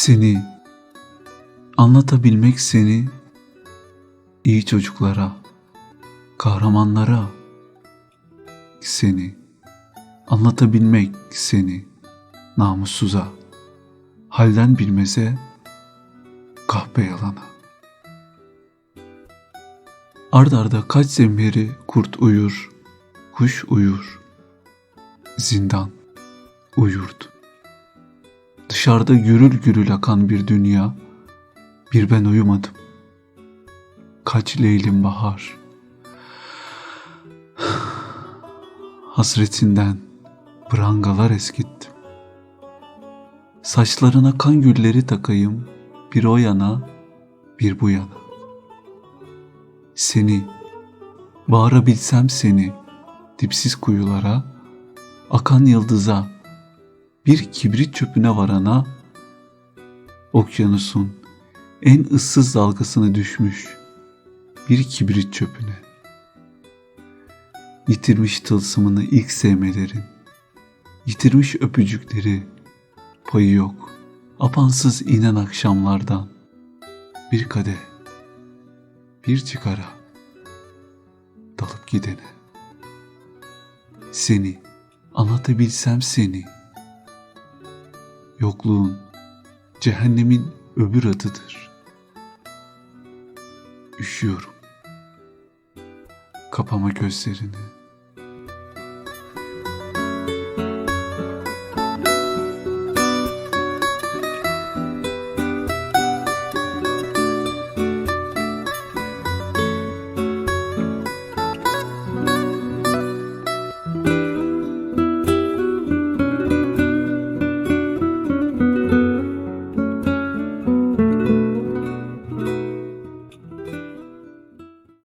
Seni anlatabilmek seni iyi çocuklara, kahramanlara seni anlatabilmek seni namussuza, halden bilmeze kahpe yalana. Ard arda kaç zemheri kurt uyur, kuş uyur, zindan uyurdu. Dışarıda gürül gürül akan bir dünya, bir ben uyumadım. Kaç leylim bahar. Hasretinden prangalar eskittim. Saçlarına kan gülleri takayım, bir o yana, bir bu yana. Seni, bağırabilsem seni, dipsiz kuyulara, akan yıldıza, bir kibrit çöpüne varana, okyanusun en ıssız dalgasını düşmüş bir kibrit çöpüne. Yitirmiş tılsımını ilk sevmelerin, yitirmiş öpücükleri, payı yok, apansız inen akşamlardan, bir kadeh, bir çıkara, dalıp gidene. Seni, anlatabilsem seni, Yokluğun cehennemin öbür adıdır. Üşüyorum. Kapama gözlerini.